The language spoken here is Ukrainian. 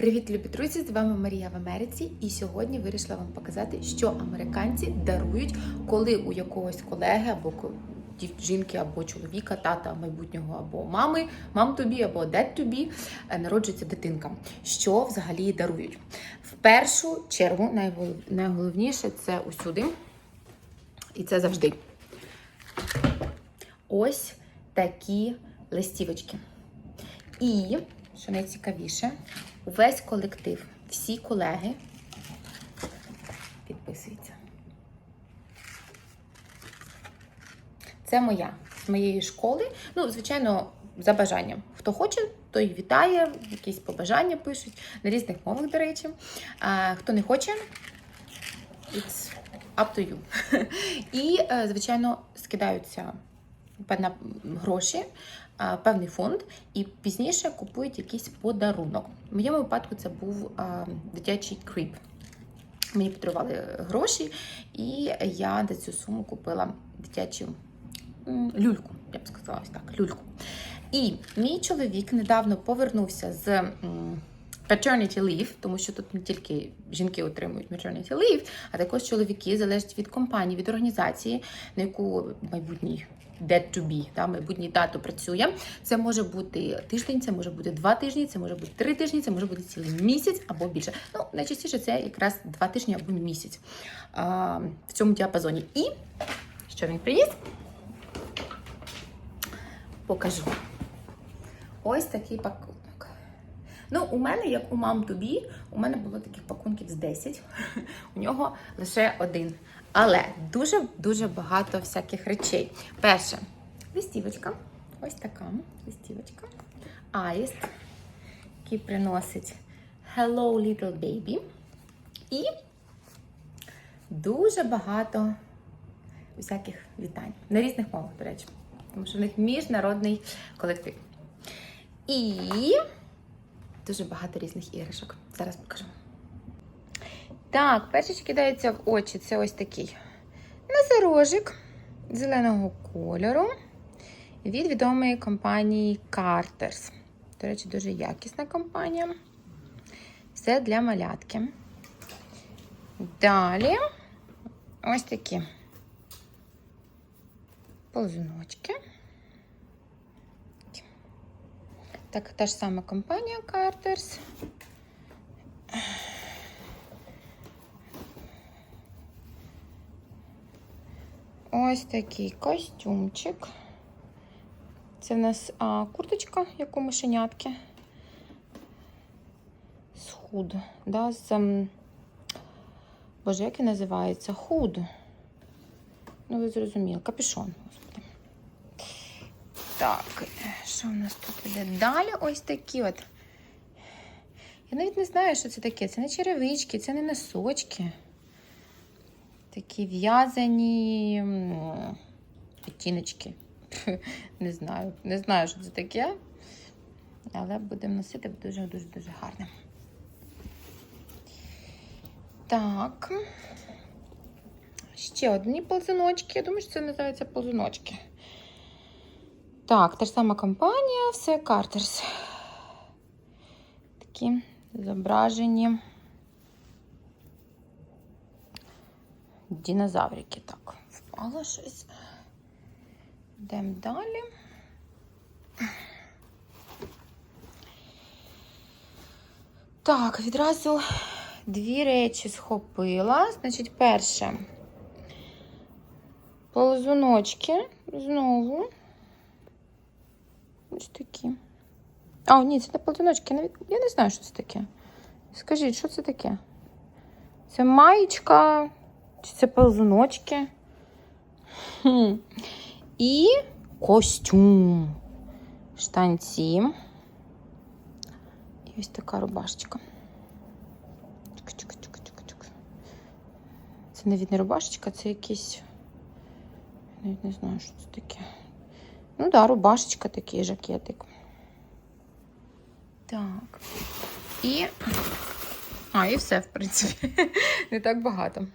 Привіт, любі друзі! З вами Марія в Америці, і сьогодні вирішила вам показати, що американці дарують, коли у якогось колеги або жінки, або чоловіка, тата майбутнього, або мами, мам тобі, або дед тобі е, народжується дитинка. Що взагалі дарують? В першу чергу найголовніше це усюди, і це завжди. Ось такі листівочки. І, що найцікавіше, увесь колектив, всі колеги підписуються. Це моя з моєї школи. Ну, звичайно, за бажанням. Хто хоче, той вітає, якісь побажання пишуть на різних мовах, до речі. А хто не хоче, it's up to you. І, е, звичайно, скидаються певна гроші, певний фонд, і пізніше купують якийсь подарунок. В моєму випадку це був дитячий кріп. Мені подарували гроші, і я за цю суму купила дитячу люльку, я б сказала так, люльку. І мій чоловік недавно повернувся з paternity leave, тому що тут не тільки жінки отримують maternity leave, а також чоловіки залежить від компанії, від організації, на яку майбутній dead to be, та, майбутній тато працює. Це може бути тиждень, це може бути два тижні, це може бути три тижні, це може бути цілий місяць або більше. Ну, найчастіше це якраз два тижні або місяць а, в цьому діапазоні. І що він приніс? Покажу. Ось такий пакунок. Ну, у мене, як у мам тобі, у мене було таких пакунків з 10. У нього лише один. Але дуже-дуже багато всяких речей. Перше, листівочка. Ось така листівочка. Аїст, який приносить Hello, little baby. І дуже багато всяких вітань. На різних мовах, до речі. Тому що в них міжнародний колектив. І дуже багато різних іграшок. Зараз покажу. Так, перший, що кидається в очі, це ось такий носорожик зеленого кольору від відомої компанії Carters. До речі, дуже якісна компанія. Все для малятки. Далі ось такі ползуночки. Так, та ж сама компанія Carters. Ось такий костюмчик. Це в нас а, курточка, як у мишенятки. З худ. Да, з, ем, Боже, як він називається? Худ. Ну, ви зрозуміли, капюшон. Господи. Так, що в нас тут іде? Далі ось такі от. Я навіть не знаю, що це таке. Це не черевички, це не носочки. Такі в'язані відтіночки. Не знаю. Не знаю, що це таке. Але будемо носити дуже-дуже дуже гарно. Так. Ще одні ползуночки. Я думаю, що це називається ползуночки. Так, та ж сама компанія, все Carters. Такі зображені. Динозаврики. Так, впало щось. Йдемо далі. Так, відразу дві речі схопила. Значить, перше. Ползуночки. Знову. Ось такі. А, ні, це не ползуночки. Я Я не знаю, що це таке. Скажіть, що це таке? Це маєчка, чи це ползуночки? Хм. І костюм. Штанці. І ось така рубашечка. Це навіть не рубашечка, це якийсь. Навіть не знаю, що це таке. Ну да, рубашечка такий жакетик. Так. І. А, і все, в принципі. Не так багато.